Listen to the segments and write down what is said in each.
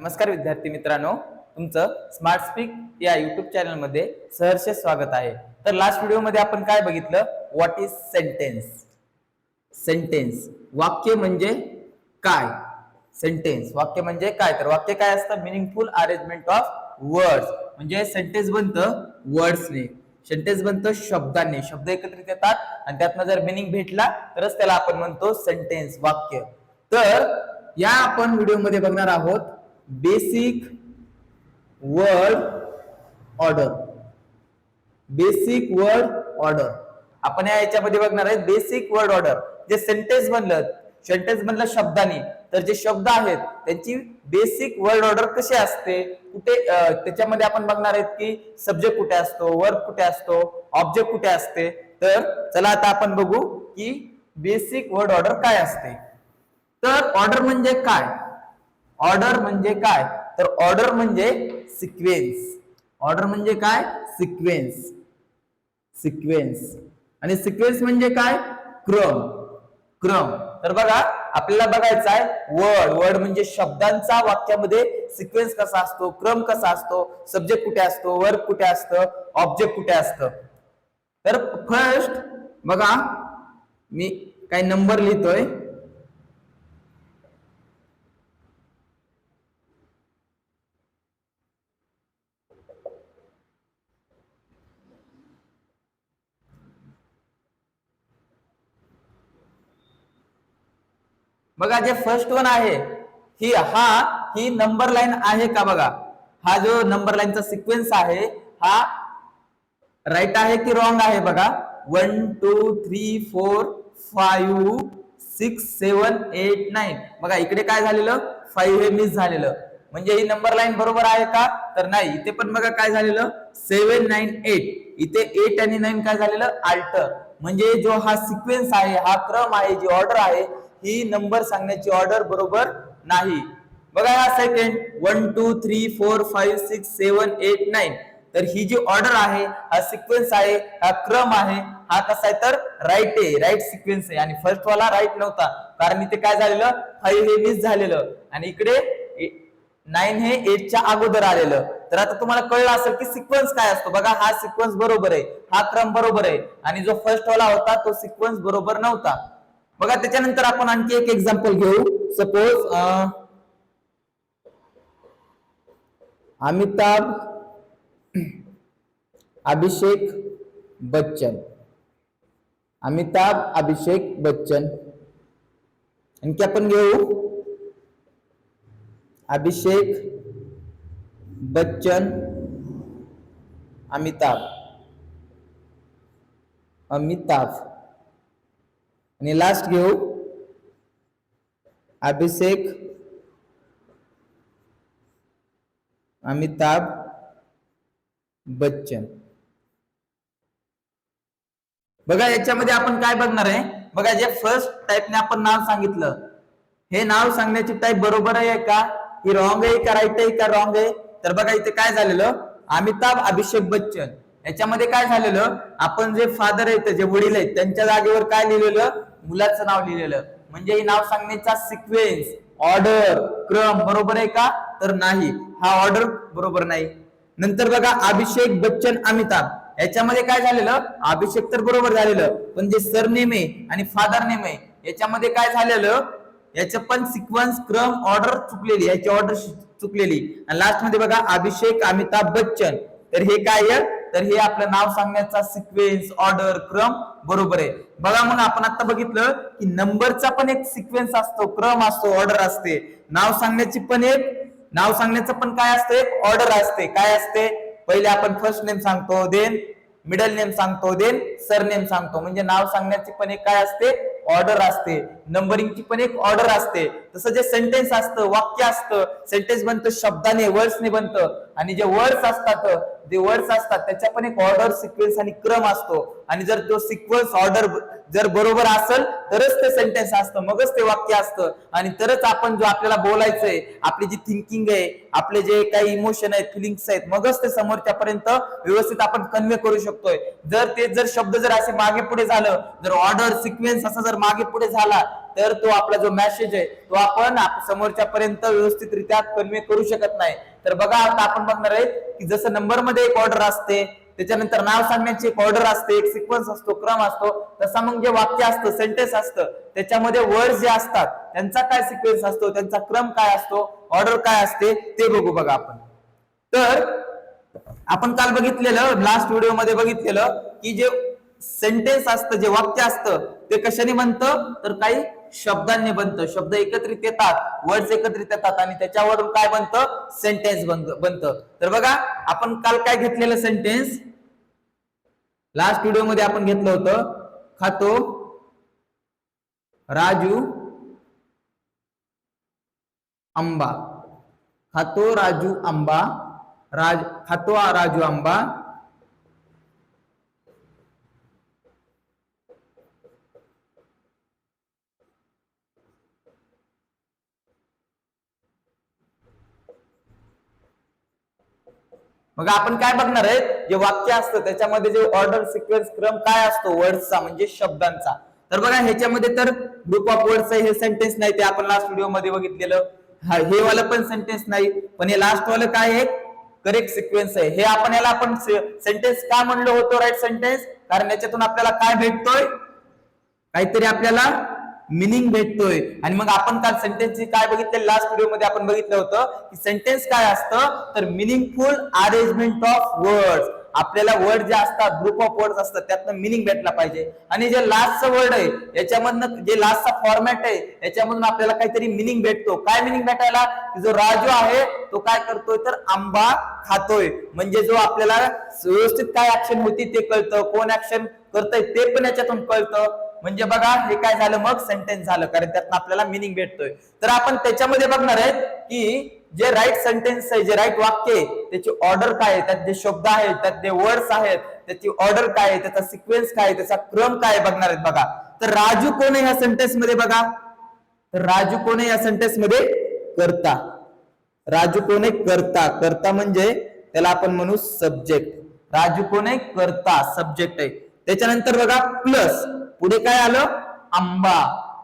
नमस्कार विद्यार्थी मित्रांनो तुमचं स्मार्ट स्पीक या युट्यूब चॅनलमध्ये सहर्ष स्वागत आहे. तर लास्ट व्हिडिओमध्ये आपण काय बघितलं? व्हॉट इज सेंटेन्स सेंटेन्स वाक्य म्हणजे काय? सेंटेन्स वाक्य म्हणजे काय? तर वाक्य काय असतं? मिनिंगफुल अरेंजमेंट ऑफ वर्ड्स म्हणजे सेंटेन्स बनतं वर्ड्सने सेंटेन्स बनतं शब्दांनी. शब्द एकत्रित येतात आणि त्यातनं जर मिनिंग भेटला तरच त्याला आपण म्हणतो सेंटेन्स वाक्य. तर या आपण व्हिडिओमध्ये बघणार आहोत basic word order. Basic word order. आपण या याच्यामध्ये बघणार आहे बेसिक वर्ड ऑर्डर. जे सेंटेन्स बनलं सेंटेन्स बनलं शब्दांनी. तर जे शब्द आहेत त्यांची बेसिक वर्ड ऑर्डर कशी असते? कुठे त्याच्यामध्ये आपण बघणार आहेत की सब्जेक्ट कुठे असतो वर्ड कुठे असतो ऑब्जेक्ट कुठे असते? तर चला आता आपण बघू की बेसिक वर्ड ऑर्डर काय असते. तर ऑर्डर म्हणजे काय? ऑर्डर म्हणजे काय? तर ऑर्डर म्हणजे सिक्वेन्स ऑर्डर म्हणजे काय? सिक्वेन्स सिक्वेन्स आणि सिक्वेन्स म्हणजे काय? क्रम क्रम तर बघा आपल्याला बघायचं आहे वर्ड वर्ड म्हणजे शब्दांचा वाक्यामध्ये सिक्वेन्स कसा असतो क्रम कसा असतो सब्जेक्ट कुठे असतो वर्ब कुठे असतं ऑब्जेक्ट कुठे असतं. तर फर्स्ट बघा मी काही नंबर लिहितोय. बघा जे फर्स्ट वन आहे ही हा ही नंबर लाईन आहे का बघा? हा जो नंबर लाईनचा सिक्वेन्स आहे हा राईट आहे की रॉंग आहे बघा? One two three four five six seven eight nine बघा इकडे काय झालेलं? फाईव्ह हे मिस झालेलं. म्हणजे ही नंबर लाईन बरोबर आहे का? तर नाही. इथे पण बघा काय झालेलं? सेवन नाईन एट इथे एट आणि नाईन काय झालेलं? आल्टर म्हणजे जो हा सिक्वेन्स आहे हा क्रम आहे जी ऑर्डर आहे ही नंबर सांगण्याची ऑर्डर बरोबर नाही. बघा हा second one two three four five six seven eight nine तर ही जी ऑर्डर आहे हा सिक्वेन्स आहे हा क्रम आहे हा कसा आहे तर राईट आहे. राईट सिक्वेन्स आहे. आणि फर्स्ट वाला राईट नव्हता. कारण इथे काय झालेलं? फाईव्ह हे मिस झालेलं. आणि इकडे नाईन हे एटच्या अगोदर आलेलं. तर आता तुम्हाला कळलं असेल की सिक्वेन्स काय असतो. बघा हा सिक्वेन्स बरोबर आहे. हा क्रम बरोबर आहे. आणि जो फर्स्ट वाला होता तो सिक्वेन्स बरोबर नव्हता. बघा त्याच्यानंतर आपण आणखी एक एक्झाम्पल घेऊ. सपोज अमिताभ अभिषेक बच्चन. अमिताभ अभिषेक बच्चन. आणखी आपण घेऊ. अभिषेक बच्चन अमिताभ. अमिताभ. आणि लास्ट घेऊ. अभिषेक अमिताभ बच्चन. बघा याच्यामध्ये आपण काय बघणार आहे? बघा जे फर्स्ट टाईपने आपण नाव सांगितलं हे नाव सांगण्याची टाईप बरोबर आहे का? ही रॉंग आहे का? राईट आहे का? रॉंग आहे? तर बघा इथे काय झालेलं? अमिताभ अभिषेक बच्चन. याच्यामध्ये काय झालेलं? आपण जे फादर आहेत जे वडील आहेत त्यांच्या जागेवर काय लिहिलेलं? मुलाचं नाव लिहिलेलं. म्हणजे हे नाव सांगण्याचा सिक्वेन्स ऑर्डर क्रम बरोबर आहे का? तर नाही. हा ऑर्डर बरोबर नाही. नंतर बघा अभिषेक बच्चन अमिताभ. याच्यामध्ये काय झालेलं? अभिषेक तर बरोबर झालेलं. पण जे सरनेम आहे आणि फादर नेम आहे याच्यामध्ये काय झालेलं? याचं पण सिक्वन्स क्रम ऑर्डर चुकलेली. याची ऑर्डर चुकलेली. आणि लास्टमध्ये बघा अभिषेक अमिताभ बच्चन. तर हे काय तर हे आपलं नाव सांगण्याचा सिक्वेन्स ऑर्डर क्रम बरोबर आहे. बघा मग आपण आता बघितलं की नंबरचा पण एक सिक्वेन्स असतो क्रम असतो ऑर्डर असते. नाव सांगण्याची पण एक नाव सांगण्याचं पण काय असतं? एक ऑर्डर असते. काय असते? पहिले आपण फर्स्ट नेम सांगतो देन मिडल नेम सांगतो देन सरनेम सांगतो. म्हणजे नाव सांगण्याची पण एक काय असते? ऑर्डर असते. नंबरिंगची पण एक ऑर्डर असते. तसं जे सेंटेन्स असतं वाक्य असतं सेंटेन्स बनतं शब्दाने वर्ड्सने बनतं. आणि जे वर्ड्स असतात जे वर्ड्स असतात त्याच्या पण एक ऑर्डर सिक्वेन्स आणि क्रम असतो. आणि जर तो सिक्वेन्स ऑर्डर जर बरोबर असेल तरच ते सेंटेन्स असतं मगच ते वाक्य असतं. आणि तरच आपण जो आपल्याला बोलायचंय आपली जी थिंकिंग आहे आपले जे काही इमोशन आहेत फिलिंग्स आहेत मगच ते समोरच्या पर्यंत व्यवस्थित आपण कन्वे करू शकतोय. जर ते जर शब्द जर असे मागे पुढे झालं जर ऑर्डर सिक्वेन्स असा जर मागे पुढे झाला तर तो आपला जो मेसेज आहे तो आपण समोरच्यापर्यंत समोरच्या पर्यंत व्यवस्थितरित्या कन्वे करू शकत नाही. तर बघा आता आपण बघणार आहे की जसं नंबरमध्ये एक ऑर्डर असते त्याच्यानंतर नाव सांगण्याची एक ऑर्डर असते एक सिक्वन्स असतो क्रम असतो तसा मग जे वाक्य असतं सेंटेन्स असतं त्याच्यामध्ये वर्ड जे असतात त्यांचा काय सिक्वेन्स असतो त्यांचा क्रम काय असतो ऑर्डर काय असते ते बघू बघा आपण. तर आपण काल बघितलेलं लास्ट व्हिडिओमध्ये बघितलेलं की जे सेंटेन्स असतं जे वाक्य असतं ते कशाने म्हणतं? तर काही शब्दांनी बनतं. शब्द एकत्रित येतात वर्ड्स एकत्रित येतात आणि त्याच्यावरून काय बनतं? सेंटेन्स बनतं. तर बघा आपण काल काय घेतलेलं सेंटेन्स लास्ट व्हिडिओमध्ये आपण घेतलं होतं खातो राजू आंबा. खातो राजू आंबा राज खातो राजू आंबा. मग आपण काय बघणार आहे जे वाक्य असतं त्याच्यामध्ये जे ऑर्डर सिक्वेन्स क्रम काय असतो? वर्ड्सचा म्हणजे शब्दांचा. तर बघा ह्याच्यामध्ये तर ग्रुप ऑफ वर्ड्स हे सेंटेन्स नाही ते आपण लास्ट व्हिडिओमध्ये बघितलेलं. हा हे वालं पण सेंटेन्स नाही पण हे लास्ट वालं काय आहे? करेक्ट सिक्वेन्स आहे. हे आपण याला आपण सेंटेन्स का म्हणलो होतो? राईट सेंटेन्स कारण याच्यातून आपल्याला काय भेटतोय? काहीतरी आपल्याला मिनिंग भेटतोय. आणि मग आपण काल सेंटेन्सची काय बघितलं लास्ट व्हिडिओमध्ये आपण बघितलं होतं की सेंटेन्स काय असतं? तर मिनिंगफुल अरेंजमेंट ऑफ वर्ड्स आपल्याला वर्ड जे असतात ग्रुप ऑफ वर्ड असतात त्यातनं मिनिंग भेटला पाहिजे. आणि जे लास्टचं वर्ड आहे याच्यामधनं जे लास्टचा फॉर्मॅट आहे याच्यामधून आपल्याला काहीतरी मिनिंग भेटतो. काय मिनिंग भेटायला? जो राजू आहे तो काय करतोय? तर आंबा खातोय. म्हणजे जो आपल्याला व्यवस्थित काय ऍक्शन होती ते कळतं. कोण ऍक्शन करतंय ते पण याच्यातून कळतं. म्हणजे बघा हे काय झालं? मग सेंटेन्स झालं कारण त्यातनं आपल्याला मिनिंग भेटतोय. तर आपण त्याच्यामध्ये बघणार आहेत की जे राईट सेंटेन्स आहे जे राईट वाक्य आहे त्याची ऑर्डर काय आहे? त्यात जे शब्द आहेत त्यात जे वर्ड्स आहेत त्याची ऑर्डर काय आहे? त्याचा सिक्वेन्स काय आहे? त्याचा क्रम काय बघणार आहेत बघा. तर राजू कोण आहे या सेंटेन्समध्ये बघा? तर राजू कोण आहे या सेंटेन्समध्ये? करता. राजू कोण आहे? करता. करता म्हणजे त्याला आपण म्हणू सब्जेक्ट राजू कोण आहे? करता. सब्जेक्ट आहे. त्याच्यानंतर बघा प्लस पुढे काय आलं? आंबा.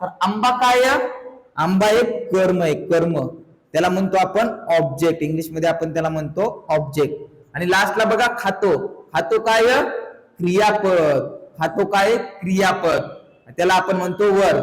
तर आंबा काय आंबा एक कर्म आहे कर्म. त्याला म्हणतो आपण ऑब्जेक्ट इंग्लिशमध्ये आपण त्याला म्हणतो ऑब्जेक्ट आणि लास्टला बघा खातो. खातो काय क्रियापद. खातो काय क्रियापद. त्याला आपण म्हणतो वर.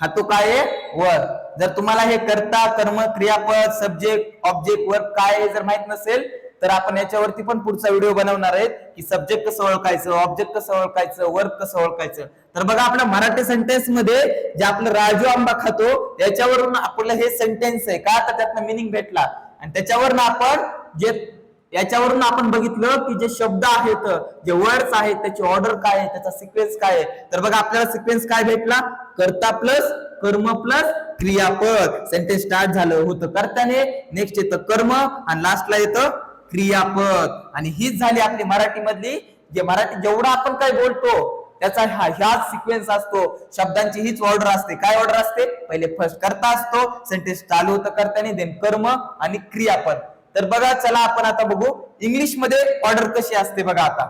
खातो काय आहे? वर. जर तुम्हाला हे करता कर्म क्रियापद सब्जेक्ट ऑब्जेक्ट वर काय जर माहीत नसेल तर आपण याच्यावरती पण पुढचा व्हिडिओ बनवणार आहेत. की सब्जेक्ट कसं ओळखायचं ऑब्जेक्ट कसं ओळखायचं वर्क कसं ओळखायचं. तर बघा आपण मराठी सेंटेन्समध्ये जे आपलं राजू आंबा खातो याच्यावरून आपलं हे सेंटेन्स आहे. का? तर त्यातनं मिनिंग भेटला. आणि त्याच्यावरून आपण जे याच्यावरून आपण बघितलं की जे शब्द आहेत जे वर्ड्स आहेत त्याची ऑर्डर काय आहे त्याचा सिक्वेन्स काय आहे. तर बघा आपल्याला सिक्वेन्स काय भेटला? कर्ता प्लस कर्म प्लस क्रियापद. सेंटेन्स स्टार्ट झालं होतं कर्त्याने नेक्स्ट येतं कर्म आणि लास्टला येतं क्रियापद. आणि हीच झाली आपली मराठी मधली जे मराठी जेवढा आपण काय बोलतो त्याचा हा ह्याच सिक्वेन्स असतो. शब्दांची हीच ऑर्डर असते. काय ऑर्डर असते? पहिले फर्स्ट करता असतो सेंटेन्स चालू होतं कर्त्याने देन कर्म आणि क्रियापद. तर बघा चला आपण आता बघू इंग्लिशमध्ये ऑर्डर कशी असते बघा आता.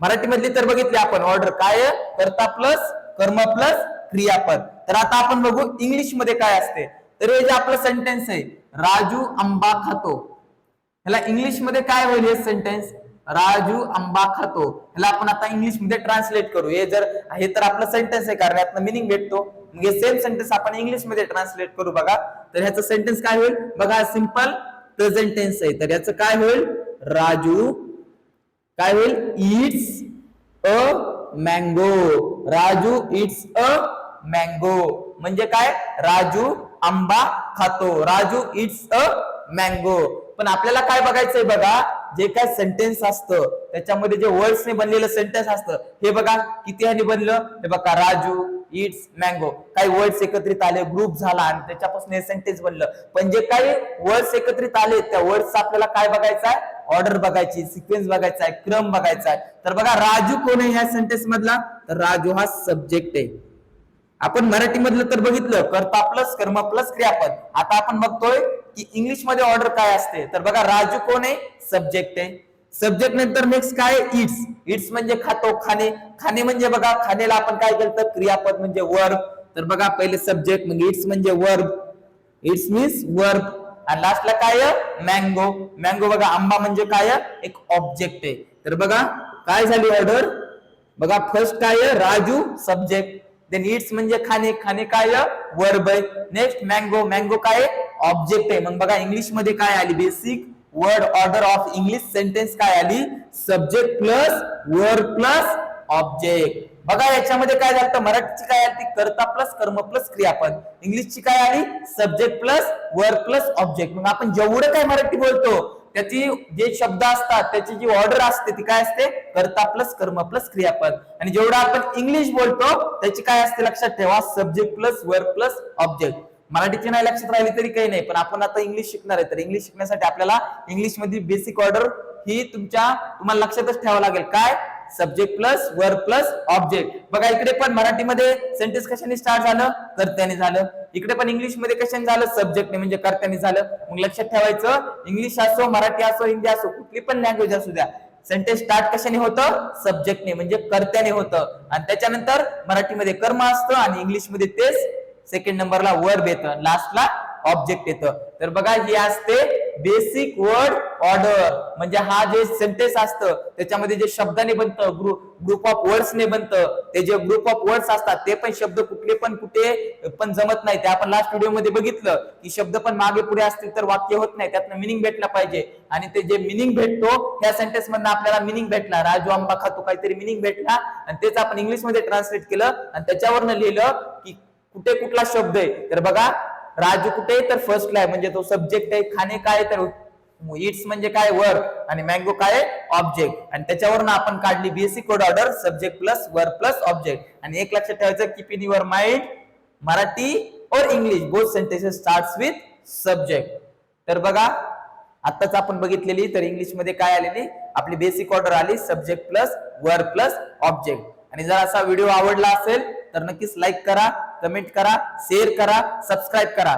मराठी मधली तर बघितली आपण ऑर्डर काय करता प्लस कर्म प्लस क्रियापद. तर आता आपण बघू इंग्लिशमध्ये काय असते? तर हे जे आपलं सेंटेन्स आहे राजू आंबा खातो. ह्याला इंग्लिशमध्ये काय होईल हे सेंटेन्स राजू आंबा खातो. ह्याला आपण आता इंग्लिशमध्ये ट्रान्सलेट करू. हे जर हे तर आपलं सेंटेन्स आहे कारण यातनं मिनिंग भेटतो. मग हे सेम सेंटेन्स आपण इंग्लिशमध्ये ट्रान्सलेट करू बघा. तर ह्याचं सेंटेन्स काय होईल? बघा सिंपल प्रेझेंट टेन्स आहे. तर याचं काय होईल? राजू काय होईल? It's a mango Raju it's a mango म्हणजे काय? राजू आंबा खातो. राजू इट्स अ मँगो पण आपल्याला काय बघायचंय बघा जे काय सेंटेन्स असतं त्याच्यामध्ये जे वर्ड्सने बनलेलं सेंटेन्स असतं हे बघा किती ह्याने बनलं? हे बघा राजू इट्स मँगो काही वर्ड्स एकत्रित आले ग्रुप झाला आणि त्याच्यापासून हे सेंटेन्स बनलं. पण जे काही वर्ड्स एकत्रित आले त्या वर्ड्सचा आपल्याला काय बघायचं आहे ऑर्डर बघायची सिक्वेन्स बघायचा आहे क्रम बघायचा आहे तर बघा राजू कोण आहे ह्या सेंटेन्स मधला? तर राजू हा सब्जेक्ट आहे. आपण मराठी मधलं तर बघितलं कर्ता प्लस कर्म प्लस क्रियापद. आता आपण बघतोय की इंग्लिश मध्ये ऑर्डर राजू कोण आहे? सब्जेक्ट आहे. सब्जेक्ट नंतर नेक्स्ट काय इट्स इट्स म्हणजे खातो, खाणे. खाणे म्हणजे बघा, खाण्याला आपण काय केलं क्रियापद म्हणजे वर्ब तर बघा, पहिले सब्जेक्ट म्हणजे इट्स म्हणजे वर्ब इट्स मीन्स वर्ब आणि लास्टला काय मँगो मँगो बघा, आंबा म्हणजे काय एक ऑब्जेक्ट आहे. तर बघा, काय झाली ऑर्डर बघा फ़र्स्ट काय राजू सब्जेक्ट देन इट्स म्हणजे खाणे. खाणे काय वर्ब आहे. नेक्स्ट मँगो मँगो काय ऑब्जेक्ट आहे. मग बघा इंग्लिशमध्ये काय आली? Basic word order of English sentence काय आली? Subject plus word plus object बघा याच्यामध्ये काय झालं मराठीची काय आली? कर्ता प्लस कर्म प्लस क्रियापद. इंग्लिशची काय आली? Subject plus word plus object मग आपण जेवढं काय मराठी बोलतो त्याची जे शब्द असतात त्याची जी ऑर्डर असते ती काय असते? कर्ता प्लस कर्म प्लस क्रियापद. आणि जेवढं आपण इंग्लिश बोलतो त्याची काय असते? लक्षात ठेवा. Subject plus word plus object मराठीची नाही लक्षात राहिली तरी काही नाही. पण आपण आता इंग्लिश शिकणार आहे. तर इंग्लिश शिकण्यासाठी आपल्याला इंग्लिशमध्ये बेसिक ऑर्डर ही तुमच्या तुम्हाला लक्षातच ठेवावं लागेल. काय? Subject plus verb plus object बघा इकडे पण मराठीमध्ये सेंटेन्स कशाने स्टार्ट झालं? कर्त्याने झालं. इकडे पण इंग्लिशमध्ये कशाने झालं? सब्जेक्टने म्हणजे कर्त्याने झालं. मग लक्षात ठेवायचं इंग्लिश असो मराठी असो हिंदी असो कुठली पण लँग्वेज असू द्या. सेंटेन्स स्टार्ट कशाने होतं? सब्जेक्टने म्हणजे कर्त्याने होतं. आणि त्याच्यानंतर मराठीमध्ये कर्म असतं आणि इंग्लिशमध्ये तेच सेकंड नंबरला वर्ब येतं लास्टला ऑब्जेक्ट येतं तर बघा ही असते बेसिक वर्ड ऑर्डर म्हणजे हा जे सेंटेन्स असतं त्याच्यामध्ये जे शब्दाने बनतं ग्रुप ग्रुप ऑफ वर्ड्सने बनतं ते जे ग्रुप ऑफ वर्ड्स असतात ते पण शब्द कुठले पण कुठे पण जमत नाही. ते आपण लास्ट व्हिडिओमध्ये बघितलं की शब्द पण मागे पुढे असतील तर वाक्य होत नाही. त्यातनं मिनिंग भेटला पाहिजे. आणि ते जे मिनिंग भेटतो त्या सेंटेन्स मधनं आपल्याला मिनिंग भेटला. राजू आंबा खातो काहीतरी मिनिंग भेटला. आणि तेच आपण इंग्लिशमध्ये ट्रान्सलेट केलं. आणि त्याच्यावरनं लिहिलं की कुठे कुठला शब्द आहे? तर बघा राज कुठे तर फर्स्टला आहे. म्हणजे तो सब्जेक्ट आहे खाणे काय तर इट्स म्हणजे काय? वर. आणि मँगो काय ऑब्जेक्ट आणि त्याच्यावरून आपण काढली basic word order subject plus verb plus object आणि एक लक्षात ठेवायचं keep in your mind Marathi और English both sentences start with subject तर बघा आताच आपण बघितलेली तर इंग्लिशमध्ये काय आलेली? आपली बेसिक ऑर्डर आली subject plus verb plus object आणि जर असा व्हिडिओ आवडला असेल तर नक्कीच लाईक करा कमेंट करा शेअर करा सबस्क्राईब करा.